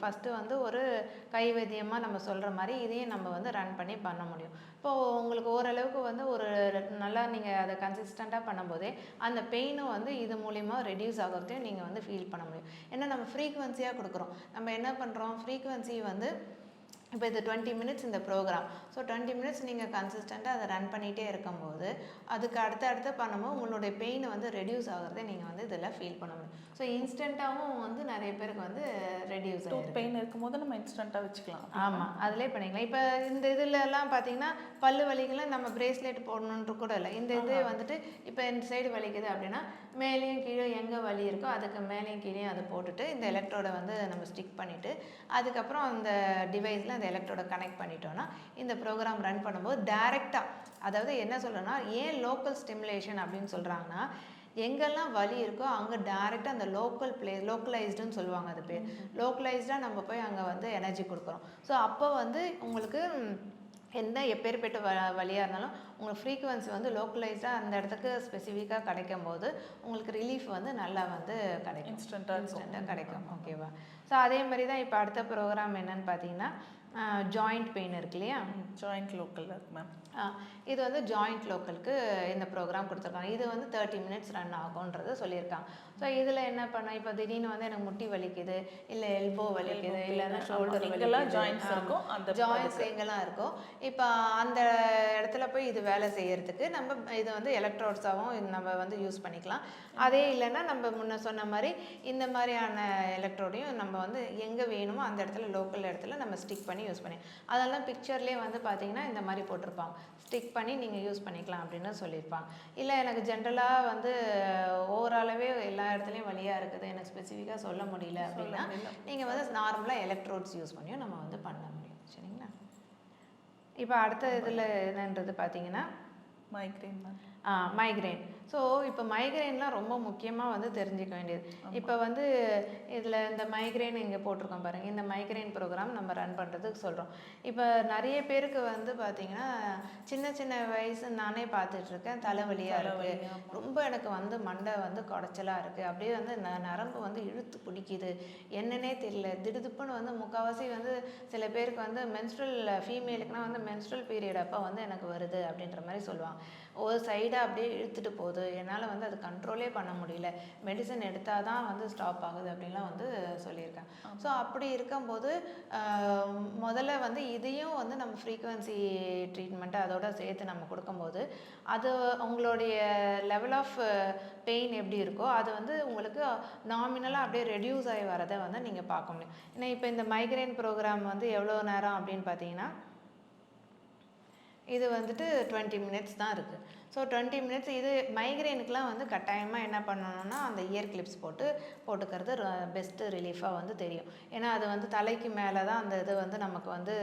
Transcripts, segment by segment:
First வந்து ஒரு கைவைத்தியமாக நம்ம சொல்கிற மாதிரி இதையும் நம்ம வந்து ரன் பண்ணி பண்ண முடியும். இப்போது உங்களுக்கு ஓரளவுக்கு வந்து ஒரு நல்லா நீங்கள் அதை கன்சிஸ்டண்ட்டாக பண்ணும்போதே அந்த பெயினும் வந்து இது மூலிமா ரெடியூஸ் ஆகிறதையும் நீங்கள் வந்து ஃபீல் பண்ண முடியும். ஏன்னா நம்ம ஃப்ரீக்குவென்சியாக கொடுக்குறோம். நம்ம என்ன பண்ணுறோம் ஃப்ரீக்குவென்சி வந்து இப்போ இது டுவெண்ட்டி மினிட்ஸ் இந்த ப்ரோக்ராம் ஸோ டுவெண்ட்டி மினிட்ஸ் நீங்கள் கன்சிஸ்டண்ட்டாக அதை ரன் பண்ணிகிட்டே இருக்கும்போது அதுக்கு அடுத்த அடுத்து பண்ணும்போது உங்களுடைய பெயின் வந்து ரெடியூஸ் ஆகிறதை நீங்கள் வந்து இதில் ஃபீல் பண்ண முடியும். ஸோ இன்ஸ்டண்ட்டாகவும் வந்து நிறைய பேருக்கு வந்து ரெடியூஸ் ஆகிருக்கு பெயின் இருக்கும்போது நம்ம இன்ஸ்டண்ட்டாக வச்சுக்கலாம். ஆமாம் அதிலே பண்ணிக்கலாம். இப்போ இந்த இதுல எல்லாம் பார்த்தீங்கன்னா பல்லு வலிக்கெல்லாம் நம்ம பிரேஸ்லெட் போடணுன்ட்டு கூட இல்லை. இந்த இது வந்துட்டு இப்போ இந்த சைடு வலிக்குது அப்படின்னா மேலேயும் கீழே எங்கே வலி இருக்கோ அதுக்கு மேலேயும் கீழேயும் அதை போட்டுட்டு இந்த எலக்ட்ரோட வந்து நம்ம ஸ்டிக் பண்ணிவிட்டு அதுக்கப்புறம் அந்த டிவைஸில் அந்த எலக்ட்ரோட கனெக்ட் பண்ணிட்டோம்னா இந்த ப்ரோக்ராம் ரன் பண்ணும்போது டைரெக்டாக அதாவது என்ன சொல்கிறேன்னா ஏன் லோக்கல் ஸ்டிமுலேஷன் அப்படின்னு சொல்கிறாங்கன்னா எங்கெல்லாம் வலி இருக்கோ அங்கே டேரெக்டாக அந்த லோக்கல் பிளே லோக்கலைஸ்டுன்னு சொல்லுவாங்க அது பேர். லோக்கலைஸ்டாக நம்ம போய் அங்கே வந்து எனர்ஜி கொடுக்குறோம். ஸோ அப்போ வந்து உங்களுக்கு எந்த எப்பேற்பட்ட வ வழியாக இருந்தாலும் உங்களுக்கு ஃப்ரீக்குவன்சி வந்து லோக்கலைஸ்டாக அந்த இடத்துக்கு ஸ்பெசிஃபிக்காக கிடைக்கும் போது உங்களுக்கு ரிலீஃப் வந்து நல்லா வந்து கிடைக்கும். இன்ஸ்டண்ட்டாக இன்ஸ்டண்ட்டாக கிடைக்கும். ஓகேவா ஸோ அதே மாதிரி தான் இப்போ அடுத்த ப்ரோக்ராம் என்னன்னு பார்த்தீங்கன்னா ஜாயிண்ட் பெயின் இருக்கு இல்லையா? ஜாயிண்ட் லோக்கலில் இருக்கு மேம் இது வந்து ஜாயிண்ட் லோக்கலுக்கு இந்த ப்ரோக்ராம் கொடுத்துருக்காங்க. இது வந்து தேர்ட்டி மினிட்ஸ் ரன் ஆகும்ன்றது சொல்லியிருக்காங்க. ஸோ இதில் என்ன பண்ண இப்போ திடீர்னு வந்து எனக்கு முட்டி வலிக்குது இல்லை எல்போ வலிக்குது இல்லைன்னா ஷோல்டர் எங்கெல்லாம் joints இருக்கோ அந்த ஜாயின்ஸ் எங்கெல்லாம் இருக்கோ. இப்போ அந்த இடத்துல போய் இது வேலை செய்யறதுக்கு நம்ம இது வந்து எலக்ட்ரோட்ஸாகவும் நம்ம வந்து யூஸ் பண்ணிக்கலாம். அதே இல்லைன்னா நம்ம முன்ன சொன்ன மாதிரி இந்த மாதிரியான எலக்ட்ரோடையும் நம்ம வந்து எங்கே வேணுமோ அந்த இடத்துல லோக்கல் இடத்துல நம்ம ஸ்டிக் பண்ணி யூஸ் பண்ணி அதெல்லாம் பிக்சர்லேயே வந்து பார்த்தீங்கன்னா இந்த மாதிரி போட்டிருப்பாங்க. ஸ்டிக் பண்ணி நீங்கள் யூஸ் பண்ணிக்கலாம் அப்படின்னு சொல்லியிருப்பாங்க. இல்லை எனக்கு ஜென்ரலாக வந்து ஓவராலாகவே எல்லா இடத்துலையும் வழியாக இருக்குது. எனக்கு ஸ்பெசிஃபிக்காக சொல்ல முடியல அப்படின்னா நீங்கள் வந்து நார்மலாக எலக்ட்ரோட்ஸ் யூஸ் பண்ணியும் நம்ம வந்து பண்ண முடியும். சரிங்களா? இப்போ அடுத்த இதில் என்னன்றது பார்த்தீங்கன்னா மைக்ரைன் மைக்ரைன் ஸோ இப்போ மைக்ரைன்லாம் ரொம்ப முக்கியமாக வந்து தெரிஞ்சுக்க வேண்டியது. இப்போ வந்து இதில் இந்த மைக்ரைன் இங்கே போட்டிருக்கோம் பாருங்கள் இந்த மைக்ரைன் ப்ரோக்ராம் நம்ம ரன் பண்ணுறதுக்கு சொல்கிறோம் இப்போ நிறைய பேருக்கு வந்து பார்த்தீங்கன்னா சின்ன சின்ன வயசு நானே பார்த்துட்ருக்கேன் தலைவலியாக இருக்குது ரொம்ப எனக்கு வந்து மண்டை வந்து குடைச்சலாக இருக்குது அப்படியே வந்து ந நரம்பு வந்து இழுத்து பிடிக்குது என்னன்னே தெரியல. திடுதுப்புன்னு வந்து முக்கால்வாசி வந்து சில பேருக்கு வந்து மென்ஸ்ட்ரல் ஃபீமேலுக்குனா வந்து மென்ஸ்ட்ரல் பீரியட் அப்போ வந்து எனக்கு வருது அப்படின்ற மாதிரி சொல்லுவாங்க. ஒரு சைடாக அப்படியே இழுத்துட்டு போகுது. என்னால் வந்து அது கண்ட்ரோலே பண்ண முடியல. மெடிசன் எடுத்தால் தான் வந்து ஸ்டாப் ஆகுது அப்படின்லாம் வந்து சொல்லியிருக்கேன் ஸோ அப்படி இருக்கும்போது முதல்ல வந்து இதையும் வந்து நம்ம ஃப்ரீக்குவென்சி ட்ரீட்மெண்ட்டை அதோட சேர்த்து நம்ம கொடுக்கும்போது அது உங்களுடைய லெவல் ஆஃப் பெயின் எப்படி இருக்கோ அது வந்து உங்களுக்கு நாமினலாக அப்படியே ரெடியூஸ் ஆகி வரதை வந்து நீங்கள் பார்க்க முடியும். ஏன்னா இப்போ இந்த மைக்ரைன் ப்ரோக்ராம் வந்து எவ்வளோ நேரம் அப்படின்னு பார்த்தீங்கன்னா இது வந்துட்டு டுவெண்ட்டி மினிட்ஸ் தான் இருக்குது ஸோ டுவெண்ட்டி மினிட்ஸ் இது மைக்ரைனுக்குலாம் வந்து கட்டாயமாக என்ன பண்ணணும்னா அந்த இயர் கிளிப்ஸ் போட்டு போட்டுக்கிறது பெஸ்ட்டு ரிலீஃபாக வந்து தெரியும். ஏன்னா அது வந்து தலைக்கு மேலே தான் அந்த இது வந்து நமக்கு வந்து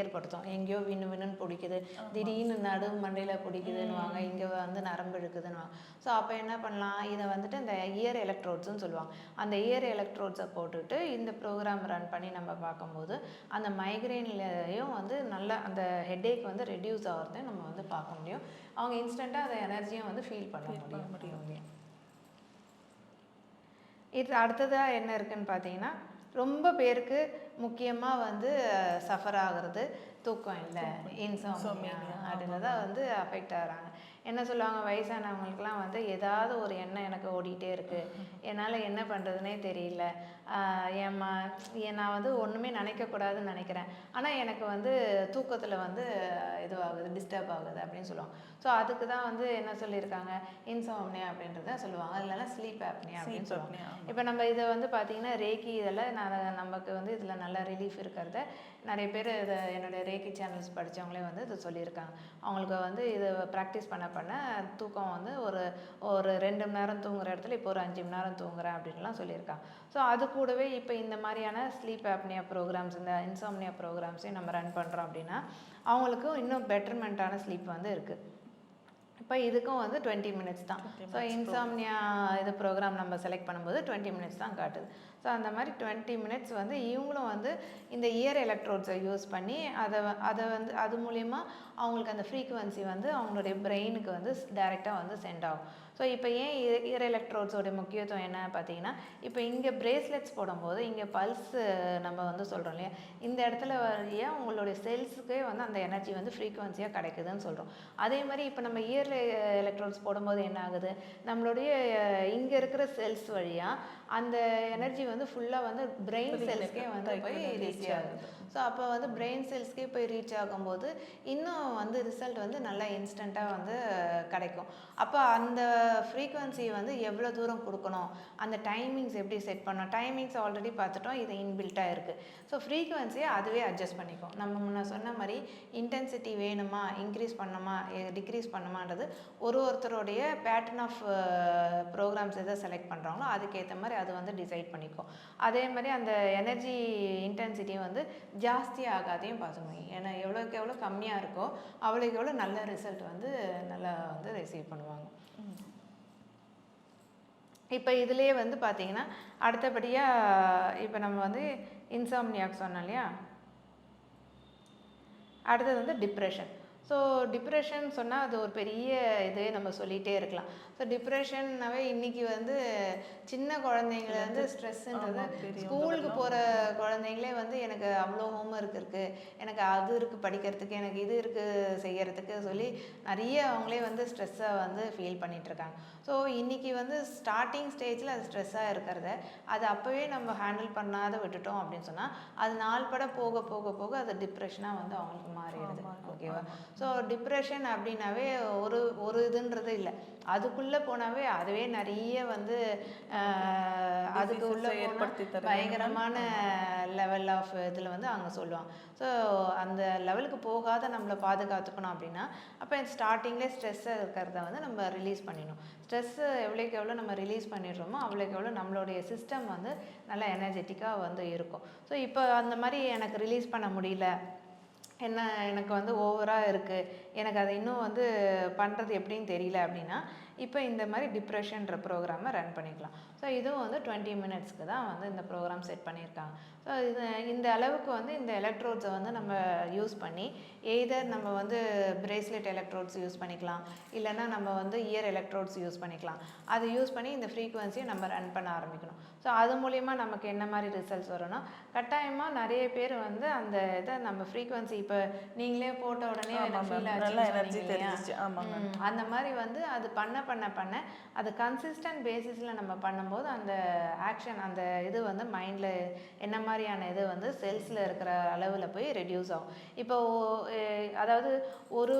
ஏற்படுத்தும். எங்கேயோ விண்ணு விண்ணுன்னு பிடிக்குது. திடீர்னு நடு மண்டையில் பிடிக்குதுன்னுவாங்க. இங்கே வந்து நரம்பு இழுக்குதுன்னுவாங்க. ஸோ அப்போ என்ன பண்ணலாம்? இதை வந்துட்டு இந்த இயர் எலக்ட்ரோட்ஸ்னு சொல்லுவாங்க. அந்த இயர் எலக்ட்ரோட்ஸை போட்டுட்டு இந்த ப்ரோக்ராம் ரன் பண்ணி நம்ம பார்க்கும்போது அந்த மைக்ரைன்லையும் வந்து நல்ல அந்த ஹெட்டேக் வந்து ரெடியூஸ் ஆகிறதையும் நம்ம வந்து பார்க்க முடியும். அவங்க இன்ஸ்டண்ட்டாக அந்த எனர்ஜியும் வந்து ஃபீல் பண்ண முடியும். முடியும். இது அடுத்ததாக என்ன இருக்குன்னு பார்த்தீங்கன்னா ரொம்ப பேருக்கு முக்கியமாக வந்து சஃபர் ஆகுறது தூக்கம் இல்லை இன்சோமியா அப்படின்னு தான் வந்து அஃபெக்ட் ஆகுறாங்க. என்ன சொல்லுவாங்க வயசானவங்களுக்குலாம் வந்து ஏதாவது ஒரு எண்ணம் எனக்கு ஓடிட்டே இருக்குது என்னால் என்ன பண்ணுறதுனே தெரியல. ஆஹ் என் ம என் நான் வந்து ஒன்றுமே நினைக்கக்கூடாதுன்னு நினைக்கிறேன். ஆனால் எனக்கு வந்து தூக்கத்தில் வந்து இதுவாகுது டிஸ்டர்ப் ஆகுது அப்படின்னு சொல்லுவாங்க. ஸோ அதுக்கு தான் வந்து என்ன சொல்லியிருக்காங்க இன்சோம்னியா அப்படின்றத சொல்லுவாங்க. இல்லைன்னா ஸ்லீப் ஆப்னியா அப்படின்னு சொல்லுவாங்க. இப்போ நம்ம இதை வந்து பார்த்தீங்கன்னா ரேக்கி இதெல்லாம் நான் நமக்கு வந்து இதில் நல்ல ரிலீஃப் இருக்கிறத. நிறைய பேர் இதை என்னுடைய ரேக்கி சேனல்ஸ் படித்தவங்களே வந்து இது சொல்லியிருக்காங்க. அவங்களுக்கு வந்து இதை ப்ராக்டிஸ் பண்ண பண்ண தூக்கம் வந்து ஒரு ஒரு ரெண்டு மணி நேரம் தூங்குற இடத்துல இப்போ ஒரு அஞ்சு மணி நேரம் தூங்குறேன் அப்படின்லாம் சொல்லியிருக்காங்க. ஸோ அது கூடவே இப்போ இந்த மாதிரியான ஸ்லீப் ஆப்னியா ப்ரோக்ராம்ஸ் இந்த இன்சோம்னியா ப்ரோக்ராம்ஸையும் நம்ம ரன் பண்ணுறோம் அப்படின்னா அவங்களுக்கும் இன்னும் பெட்டர்மெண்ட்டான ஸ்லீப் வந்து இருக்குது இப்போ இதுக்கும் வந்து டுவெண்ட்டி மினிட்ஸ் தான். ஸோ இன்சாம்னியா இது ப்ரோக்ராம் நம்ம செலக்ட் பண்ணும்போது டுவெண்ட்டி மினிட்ஸ் தான் காட்டுது. ஸோ அந்த மாதிரி டுவெண்ட்டி மினிட்ஸ் வந்து இவங்களும் வந்து இந்த இயர் எலக்ட்ரோட்ஸை யூஸ் பண்ணி அதை அதை வந்து அது மூலிமா அவங்களுக்கு அந்த ஃப்ரீக்குவென்சி வந்து அவங்களுடைய பிரெயினுக்கு வந்து டைரெக்டாக வந்து சென்ட் ஆகும். ஸோ இப்போ ஏன் இயர் எலக்ட்ரோட்ஸோட முக்கியத்துவம் என்ன பார்த்தீங்கன்னா இப்போ இங்கே பிரேஸ்லெட்ஸ் போடும்போது இங்கே பல்ஸ் நம்ம வந்து சொல்கிறோம் இல்லையா? இந்த இடத்துல வழியாக உங்களுடைய செல்ஸுக்கே வந்து அந்த எனர்ஜி வந்து ஃப்ரீக்குவன்சியாக கிடைக்குதுன்னு சொல்கிறோம் அதே மாதிரி இப்போ நம்ம இயர் எலக்ட்ரோட்ஸ் போடும்போது என்ன ஆகுது? நம்மளுடைய இங்கே இருக்கிற செல்ஸ் வழியாக அந்த எனர்ஜி வந்து ஃபுல்லாக வந்து பிரெயின் செல்ஸ்க்கே வந்து போய் ரீச் ஆகுது. ஸோ அப்போ வந்து பிரெயின் செல்ஸ்க்கே போய் ரீச் ஆகும்போது இன்னும் வந்து ரிசல்ட் வந்து நல்லா இன்ஸ்டண்ட்டாக வந்து கிடைக்கும். அப்போ அந்த ஃப்ரீக்குவன்சி வந்து எவ்வளோ தூரம் கொடுக்கணும்? அந்த டைமிங்ஸ் எப்படி செட் பண்ணணும்? டைமிங்ஸ் ஆல்ரெடி பார்த்துட்டோம் இது இன்பில்ட்டாக இருக்குது ஸோ ஃப்ரீக்குவன்சியை அதுவே அட்ஜஸ்ட் பண்ணிக்கும். நம்ம முன்ன சொன்ன மாதிரி இன்டென்சிட்டி வேணுமா இன்க்ரீஸ் பண்ணணுமா டிக்ரீஸ் பண்ணுமான்றது ஒரு ஒருத்தருடைய பேட்டர்ன் ஆஃப் ப்ரோக்ராம்ஸ் எதை செலக்ட் பண்ணுறாங்களோ அதுக்கேற்ற மாதிரி அது வந்து டிசைட் பண்ணிக்கும். அதே மாதிரி அந்த எனர்ஜி இன்டென்சிட்டி வந்து ஜாஸ்தி ஆகாதையும் பார்த்துக்கணும் ஏன்னா எவ்வளோக்கு எவ்வளோ கம்மியாக இருக்கோ அவ்வளோக்கு எவ்வளோ நல்ல ரிசல்ட் வந்து நல்லா வந்து ரிசீவ் பண்ணுவாங்க. இப்போ இதுலேயே வந்து பார்த்தீங்கன்னா அடுத்தபடியாக இப்போ நம்ம வந்து இன்சாம்னியாக் சொன்னோம் இல்லையா? அடுத்தது வந்து டிப்ரெஷன் ஸோ டிப்ரெஷன் சொன்னால் அது ஒரு பெரிய இதே நம்ம சொல்லிகிட்டே இருக்கலாம். ஸோ டிப்ரெஷன்னாவே இன்னைக்கு வந்து சின்ன குழந்தைங்கள வந்து ஸ்ட்ரெஸ்ஸுன்றது ஸ்கூலுக்கு போகிற குழந்தைங்களே வந்து எனக்கு அவ்வளோ ஹோம்ஒர்க் இருக்குது எனக்கு அது இருக்குது படிக்கிறதுக்கு எனக்கு இது இருக்குது செய்யறதுக்கு சொல்லி நிறைய அவங்களே வந்து ஸ்ட்ரெஸ்ஸை வந்து ஃபீல் பண்ணிட்டு இருக்காங்க. ஸோ இன்னைக்கு வந்து ஸ்டார்டிங் ஸ்டேஜில் அது ஸ்ட்ரெஸ்ஸாக இருக்கிறத அது அப்போவே நம்ம ஹேண்டில் பண்ணாத விட்டுட்டோம் அப்படின்னு சொன்னால் அது நாள்பட போக போக போக அது டிப்ரெஷனாக வந்து அவங்களுக்கு மாறிடுது. ஓகேவா ஸோ டிப்ரெஷன் அப்படின்னாவே ஒரு ஒரு இதுன்றது இல்லை. அதுக்குள்ளே போனாவே அதுவே நிறைய வந்து அதுக்கு உள்ள ஏற்படுத்தி. பயங்கரமான லெவல் ஆஃப் இதில் வந்து அவங்க சொல்லுவாங்க. ஸோ அந்த லெவலுக்கு போகாத நம்மளை பாதுகாத்துக்கணும் அப்படின்னா அப்போ ஸ்டார்டிங்லேயே ஸ்ட்ரெஸ்ஸாக இருக்கிறத வந்து நம்ம ரிலீஸ் பண்ணிடணும். ஸ்ட்ரெஸ்ஸு எவ்வளோக்கு எவ்வளோ நம்ம ரிலீஸ் பண்ணிடுறோமோ அவ்வளோக்கு எவ்வளோ நம்மளுடைய சிஸ்டம் வந்து நல்லா எனர்ஜெட்டிக்காக வந்து இருக்கும். ஸோ இப்போ அந்த மாதிரி எனக்கு ரிலீஸ் பண்ண முடியல. என்ன எனக்கு வந்து ஓவராக இருக்குது எனக்கு அதை இன்னும் வந்து பண்ணுறது எப்படின்னு தெரியல அப்படின்னா இப்போ இந்த மாதிரி டிப்ரெஷன்ற ப்ரோக்ராமை ரன் பண்ணிக்கலாம். ஸோ இதுவும் வந்து டுவெண்ட்டி மினிட்ஸ்க்கு தான் வந்து இந்த ப்ரோக்ராம் செட் பண்ணியிருக்காங்க. ஸோ இது இந்த அளவுக்கு வந்து இந்த எலக்ட்ரோட்ஸை வந்து நம்ம யூஸ் பண்ணி எய்தர் நம்ம வந்து பிரேஸ்லெட் எலக்ட்ரோட்ஸ் யூஸ் பண்ணிக்கலாம் இல்லைன்னா நம்ம வந்து இயர் எலக்ட்ரோட்ஸ் யூஸ் பண்ணிக்கலாம். அதை யூஸ் பண்ணி இந்த ஃப்ரீக்குவன்சியை நம்ம ரன் பண்ண ஆரம்பிக்கணும். ஸோ அது மூலிமா நமக்கு என்ன மாதிரி ரிசல்ட்ஸ் வரும்னா கட்டாயமாக நிறைய பேர் வந்து அந்த இதை நம்ம ஃப்ரீக்குவன்சி இப்போ நீங்களே போட்ட உடனே அந்த மாதிரி வந்து அது பண்ண பண்ண பண்ண அது கன்சிஸ்டன்ட் பேசிஸில் நம்ம பண்ணும்போது அந்த ஆக்ஷன் அந்த இது வந்து மைண்டில் என்ன மாதிரியான இது வந்து செல்ஸில் இருக்கிற அளவில் போய் ரெடியூஸ் ஆகும். இப்போ அதாவது ஒரு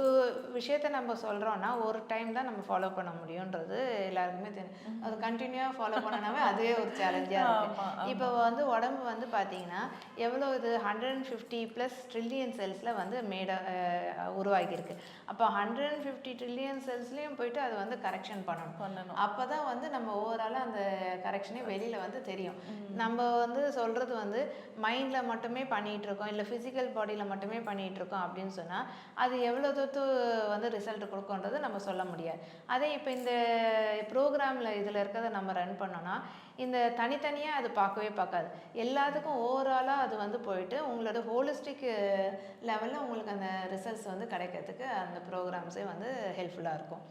விஷயத்த நம்ம சொல்கிறோன்னா ஒரு டைம் தான் நம்ம ஃபாலோ பண்ண முடியுன்றது எல்லாருக்குமே தெரியும். அது கண்டினியூவாக ஃபாலோ பண்ணனாவே அதுவே ஒரு சேலஞ்சாக இருக்குது ஆமா, இப்போ வந்து உடம்பு வந்து பார்த்தீங்கன்னா எவ்வளோ இது hundred and fifty plus trillion செல்ஸில் வந்து மேட உருவாகியிருக்கு. அப்போ ஹண்ட்ரட் அண்ட் ஃபிஃப்டி ட்ரில்லியன் செல்ஸ்லேயும் போயிட்டு அது வந்து கரெக்ஷன் பண்ணணும். பண்ணணும். அப்போ தான் வந்து நம்ம ஓவராலாக அந்த கரெக்ஷனே வெளியில் வந்து தெரியும். நம்ம வந்து சொல்கிறது வந்து மைண்டில் மட்டுமே பண்ணிகிட்டு இருக்கோம் இல்லை ஃபிசிக்கல் பாடியில் மட்டுமே பண்ணிகிட்டு இருக்கோம் அப்படின்னு சொன்னால் அது எவ்வளோ தூரத்து வந்து ரிசல்ட் கொடுக்குன்றது நம்ம சொல்ல முடியாது. அதே இப்போ இந்த ப்ரோக்ராமில் இதில் இருக்கிறத நம்ம ரன் பண்ணோன்னா இந்த தனித்தனியாக அது பார்க்கவே பார்க்காது. எல்லாத்துக்கும் ஓவராலாக அது வந்து போயிட்டு உங்களோட ஹோலிஸ்டிக் லெவலில் உங்களுக்கு அந்த ரிசல்ட்ஸ் வந்து கிடைக்கிறதுக்கு அந்த ப்ரோக்ராம்ஸே வந்து ஹெல்ப்ஃபுல்லாக இருக்கும்.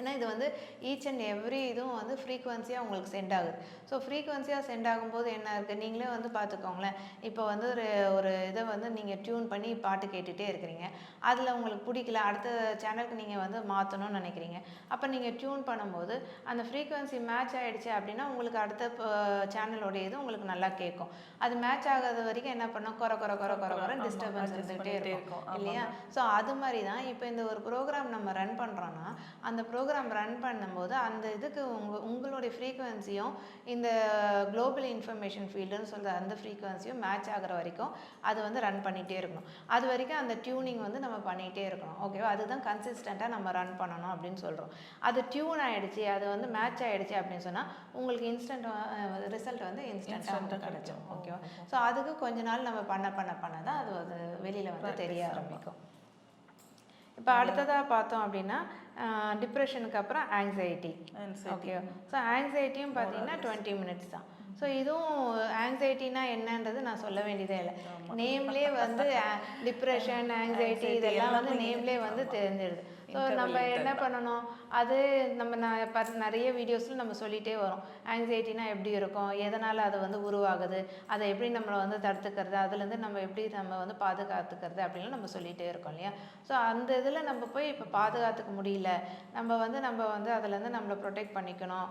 ஏன்னா இது வந்து ஈச் அண்ட் எவ்ரி இதுவும் வந்து ஃப்ரீக்குவன்சியாக உங்களுக்கு சென்ட் ஆகுது. ஸோ ஃப்ரீக்குவன்சியாக சென்ட் ஆகும்போது என்ன இருக்குது நீங்களே வந்து பார்த்துக்கோங்களேன். இப்போ வந்து ஒரு ஒரு இதை வந்து நீங்கள் டியூன் பண்ணி பாட்டு கேட்டுகிட்டே இருக்கிறீங்க. அதில் உங்களுக்கு பிடிக்கல அடுத்த சேனலுக்கு நீங்கள் வந்து மாற்றணும்னு நினைக்கிறீங்க. அப்போ நீங்கள் டியூன் பண்ணும்போது அந்த ஃப்ரீக்குவன்சி மேட்ச் ஆகிடுச்சு அப்படின்னா உங்களுக்கு அடுத்த சேனலோட இது உங்களுக்கு நல்லா கேட்கும். அது மேட்ச் ஆகாத வரைக்கும் என்ன பண்ணோம்? குறை குறை குறை குறை குறை டிஸ்டர்பன்ஸ் இருந்துகிட்டே இருக்கும். இல்லையா? ஸோ அது மாதிரி தான் இப்போ இந்த ஒரு ப்ரோக்ராம் நம்ம ரன் பண்ணுறோன்னா அந்த ப்ரோக்ராம் ரன் பண்ணும்போது அந்த இதுக்கு உங்க உங்களுடைய ஃப்ரீக்குவென்சியும் இந்த குளோபல் இன்ஃபர்மேஷன் ஃபீல்டுன்னு சொல்கிற அந்த ஃப்ரீக்குவென்சியும் மேட்ச் ஆகுற வரைக்கும் அது வந்து ரன் பண்ணிகிட்டே இருக்கணும். அது வரைக்கும் அந்த டியூனிங் வந்து நம்ம பண்ணிகிட்டே இருக்கணும். ஓகேவா அதுதான் கன்சிஸ்டண்ட்டாக நம்ம ரன் பண்ணணும் அப்படின்னு சொல்கிறோம் அது டியூன் ஆகிடுச்சு அது வந்து மேட்ச் ஆகிடுச்சு அப்படின்னு சொன்னால் உங்களுக்கு இன்ஸ்டன்ட் ரிசல்ட் வந்து இன்ஸ்டண்ட்டாக கிடைச்சிடும் கிடைக்கும். ஓகேவா ஸோ அதுக்கு கொஞ்ச நாள் நம்ம பண்ண பண்ண பண்ண தான் அது வெளியில் வந்து தெரிய. ஆரம்பிக்கும். இப்போ அடுத்ததாக பார்த்தோம் அப்படின்னா டிப்ரெஷனுக்கு அப்புறம் ஆங்ஸைட்டி. ஓகே ஸோ ஆங்ஸைட்டியும் பார்த்தீங்கன்னா டுவெண்ட்டி மினிட்ஸ் தான். ஸோ இதுவும் ஆங்ஸைட்டினா என்னன்றது நான் சொல்ல வேண்டியதே இல்லை. நேம்லேயே வந்து டிப்ரெஷன் ஆங்ஸைட்டி இதெல்லாம் வந்து நேம்லேயே வந்து தெரிஞ்சிடுது ஸோ நம்ம என்ன பண்ணணும்? அது நம்ம நிறைய வீடியோஸில் நம்ம சொல்லிகிட்டே வரோம். ஆங்ஸைட்டினா எப்படி இருக்கும்? எதனால் அது வந்து உருவாகுது? அதை எப்படி நம்மளை வந்து தடுத்துக்கிறது? அதுலேருந்து நம்ம எப்படி நம்ம வந்து பாதுகாத்துக்கிறது? அப்படின்லாம் நம்ம சொல்லிகிட்டே இருக்கோம் இல்லையா? ஸோ அந்த இதில் நம்ம போய் இப்போ பாதுகாத்துக்க முடியல. நம்ம வந்து நம்ம வந்து அதுலேருந்து நம்மளை ப்ரொடெக்ட் பண்ணிக்கணும்.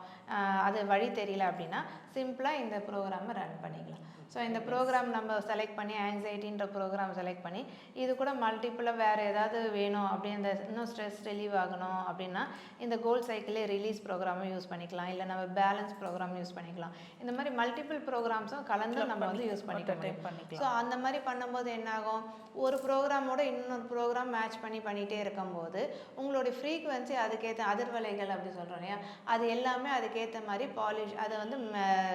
அது வழி தெரியல அப்படின்னா சிம்பிளாக இந்த ப்ரோக்ராமை ரன் பண்ணிக்கலாம். ஸோ இந்த ப்ரோக்ராம் நம்ம செலக்ட் பண்ணி ஆங்ஸைட்டின்ற ப்ரோக்ராம் செலக்ட் பண்ணி இது கூட மல்டிப்புளாக வேறு ஏதாவது வேணும் அப்படி இந்த இன்னும் ஸ்ட்ரெஸ் ரிலீவ் ஆகணும் அப்படின்னா இந்த கோல் சைக்கிளே ரிலீஸ் ப்ரோக்ராமும் யூஸ் பண்ணிக்கலாம். இல்லை நம்ம பேலன்ஸ் ப்ரோக்ராம் யூஸ் பண்ணிக்கலாம். இந்த மாதிரி மல்டிபிள் ப்ரோக்ராம்ஸும் கலந்து நம்ம வந்து யூஸ் பண்ணிக்கலாம். ஸோ அந்த மாதிரி பண்ணும்போது என்னாகும்? ஒரு ப்ரோக்ராமோட இன்னொரு ப்ரோக்ராம் மேட்ச் பண்ணி பண்ணிகிட்டே இருக்கும்போது உங்களுடைய ஃப்ரீக்குவென்சி அதுக்கேற்ற அதிர்வலைகள் அப்படி சொல்கிறோம் இல்லையா? அது எல்லாமே அதுக்கேற்ற மாதிரி பாலிஷ் அதை வந்து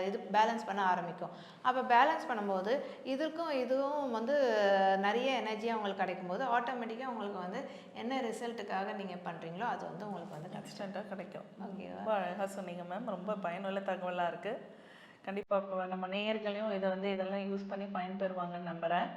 இது பேலன்ஸ் பண்ண ஆரம்பிக்கும். அப்போ பேலன்ஸ் பண்ணும்போது இதற்கும் இதுவும் வந்து நிறைய எனர்ஜியாக உங்களுக்கு கிடைக்கும் போது ஆட்டோமேட்டிக்காக உங்களுக்கு வந்து என்ன ரிசல்ட்டுக்காக நீங்கள் பண்ணுறீங்களோ அது வந்து உங்களுக்கு வந்து கிடைக்கும் இன்ஸ்டண்ட்டாக கிடைக்கும். ஓகேவா? ரொம்ப அழகாக சொன்னீங்க மேம் ரொம்ப பயனுள்ள தகவலாக இருக்குது கண்டிப்பாக நம்ம நேயர்களையும் இதை வந்து இதெல்லாம் யூஸ் பண்ணி பயன்பெறுவாங்கன்னு நம்புகிறேன்